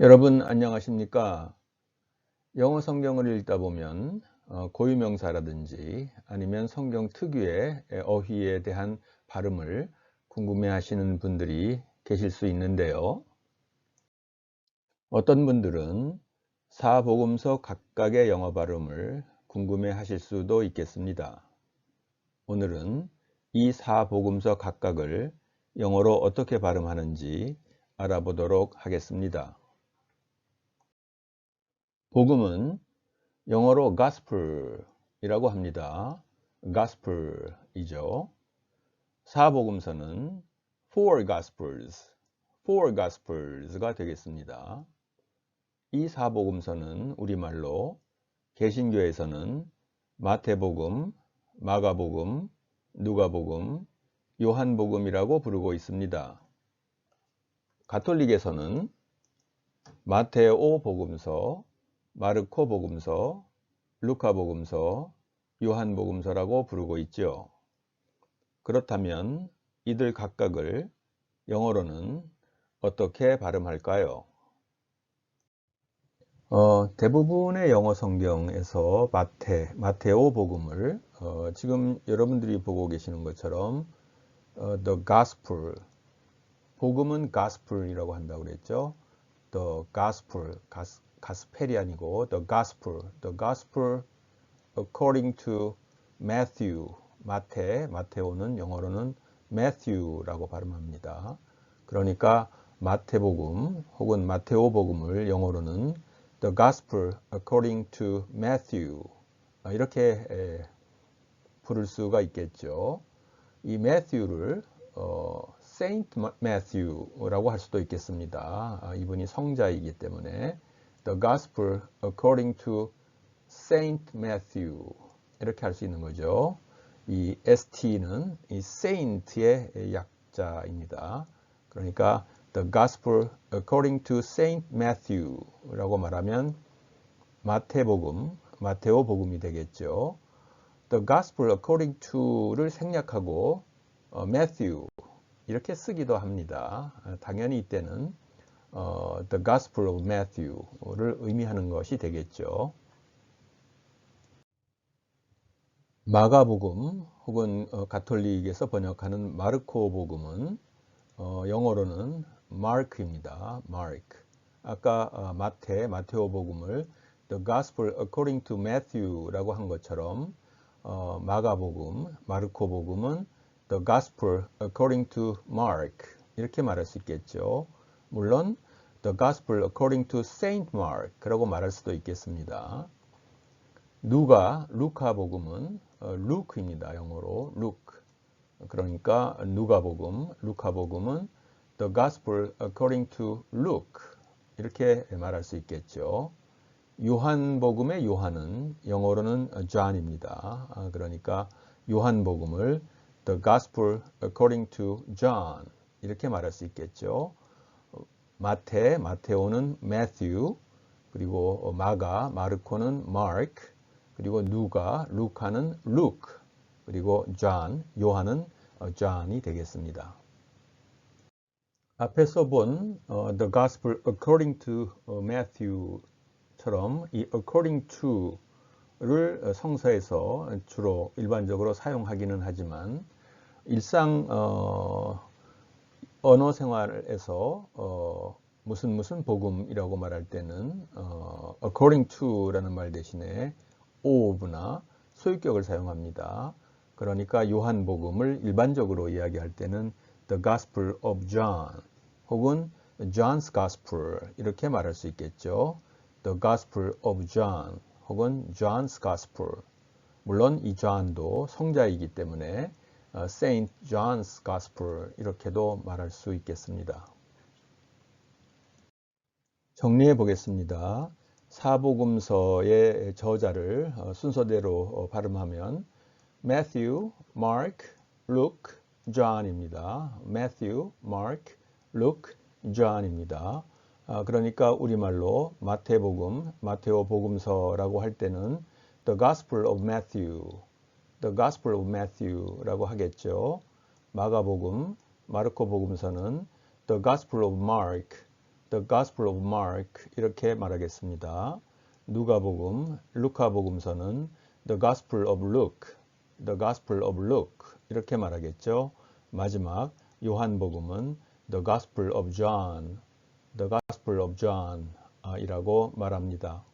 여러분 안녕하십니까? 영어 성경을 읽다 보면 어, 고유명사라든지 아니면 성경 특유의 어휘에 대한 발음을 궁금해 하시는 분들이 계실 수 있는데요. 어떤 분들은 사복음서 각각의 영어 발음을 궁금해 하실 수도 있겠습니다. 오늘은 이 사복음서 각각을 영어로 어떻게 발음하는지 알아보도록 하겠습니다. 복음은 영어로 gospel이라고 합니다. gospel이죠. 사복음서는 four gospels, four gospels가 되겠습니다. 이 사복음서는 우리말로 개신교에서는 마태복음, 마가복음, 누가복음, 요한복음이라고 부르고 있습니다. 가톨릭에서는 마테오 복음서, 마르코 복음서, 루카 복음서, 요한 복음서라고 부르고 있죠. 그렇다면 이들 각각을 영어로는 어떻게 발음할까요? 어, 대부분의 영어 성경에서 마테, 마테오 복음을 어, 지금 여러분들이 보고 계시는 것처럼 어, the gospel, 복음은 gospel이라고 한다고 그랬죠. the gospel, 가스, 가스펠이 아니고 the gospel, the gospel according to Matthew, 마태, 마테오는 영어로는 Matthew라고 발음합니다. 그러니까 마태복음 혹은 마테오 복음을 영어로는 The Gospel according to Matthew 이렇게 부를 수가 있겠죠. 이 Matthew를 어, Saint Matthew라고 할 수도 있겠습니다. 아, 이분이 성자이기 때문에 The Gospel according to Saint Matthew 이렇게 할 수 있는 거죠. 이 ST는 이 Saint의 약자입니다. 그러니까 The Gospel according to Saint Matthew라고 말하면 마태복음, 마테오 복음이 되겠죠. The Gospel according to를 생략하고 어, Matthew 이렇게 쓰기도 합니다. 당연히 이때는 어, The Gospel of Matthew를 의미하는 것이 되겠죠. 마가복음 혹은 어, 가톨릭에서 번역하는 마르코 복음은 어, 영어로는 마크입니다. 마크. 아까 어, 마태, 마테오 복음을 The Gospel according to Matthew라고 한 것처럼 어, 마가복음, 마르코 복음은 The Gospel according to Mark 이렇게 말할 수 있겠죠. 물론 The Gospel according to Saint Mark라고 말할 수도 있겠습니다. 누가 루카 복음은 어, 루크입니다. 영어로 루크. 그러니까 누가복음, 루카복음은 The Gospel according to Luke 이렇게 말할 수 있겠죠. 요한복음의 요한은 영어로는 John입니다. 아, 그러니까 요한복음을 The Gospel according to John 이렇게 말할 수 있겠죠. 마태, 마테오는 Matthew, 그리고 마가, 마르코는 Mark, 그리고 누가, 루카는 Luke, 그리고 John, 요한은 John이 되겠습니다. 앞에서 본 어, The Gospel according to Matthew처럼 이 according to를 성서에서 주로 일반적으로 사용하기는 하지만 일상 어, 언어 생활에서 어, 무슨 무슨 복음이라고 말할 때는 어, according to라는 말 대신에 of나 소유격을 사용합니다. 그러니까 요한복음을 일반적으로 이야기할 때는 The Gospel of John 혹은 John's Gospel 이렇게 말할 수 있겠죠. The Gospel of John 혹은 John's Gospel 물론 이 John도 성자이기 때문에 Saint John's Gospel 이렇게도 말할 수 있겠습니다. 정리해 보겠습니다. 사복음서의 저자를 순서대로 발음하면 Matthew, Mark, Luke, John입니다. Matthew, Mark, Luke, John입니다. 아, 그러니까 우리말로 마태복음, 마테오 복음서라고 할 때는 The Gospel of Matthew, The Gospel of Matthew라고 하겠죠. 마가복음, 마르코 복음서는 The Gospel of Mark, The Gospel of Mark 이렇게 말하겠습니다. 누가복음, 루카복음서는 The Gospel of Luke, The Gospel of Luke 이렇게 말하겠죠. 마지막 요한복음은 The Gospel of John, The Gospel of John 아, 이라고 말합니다.